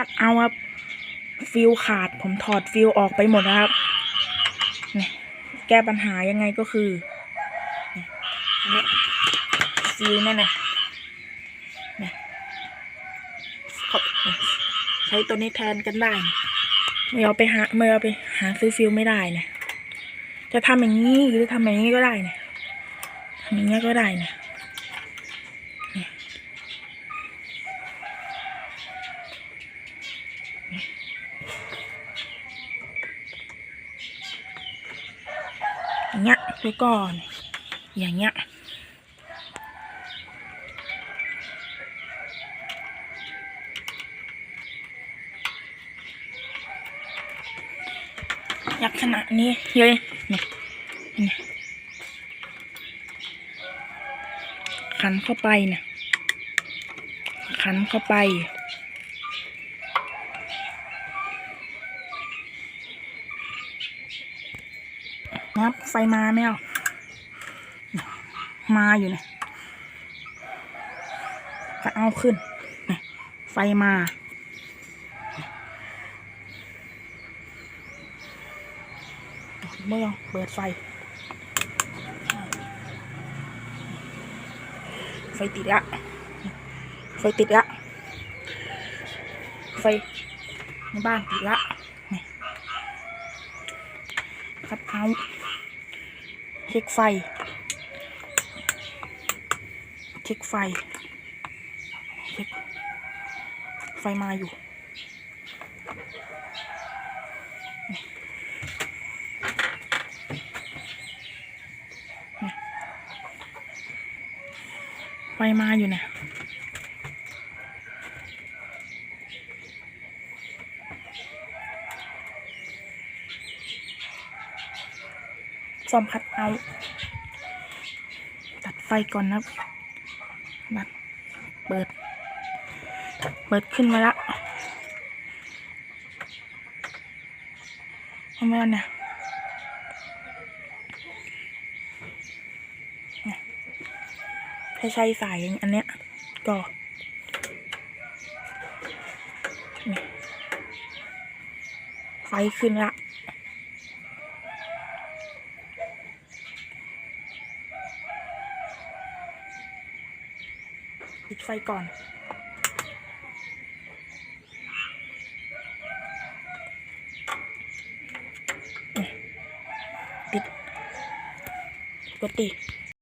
คัดเอาครับ ฟิลขาดผมถอดฟิลออกไปหมดนะครับนี่แก้ปัญหายังไงก็คือนี่นี่ฟิลนั่นน่ะนี่เนี่ใช้ตัวนี้แทนกันได้นี่ไม่เอาไปหาไม่เอาไปหาซื้อฟิลไม่ได้เนี่ยจะทำอย่างนี้หรือทำอย่างนี้ก็ได้เนี่ยทำอย่างนี้ก็ได้เนี่ย อย่างเงี้ยไปก่อน อย่างเงี้ยลักษณะนี้เลยนี่นี่ขันเข้าไปเนี่ยขันเข้าไป นับไฟมาไหมเอามาอยู่เนี่ยก็เอาขึ้นไฟมาเมื่อเปิดไฟ ไฟติดละ ไฟติดละ ไฟในบ้านติดละ นี่คัดเอา เช็คไฟ เช็คไฟ เช็ค ไฟมาอยู่ไฟมาอยู่เนี่ย ซ่อมคัดเอาตัดไฟก่อนนะครับบัดเปิด เปิดขึ้นมาละเอามาเนี่ยเนี่ยถ้าใช้สายอันเนี้ยก็ไฟขึ้นละ ปิดไฟก่อนปิดปกติ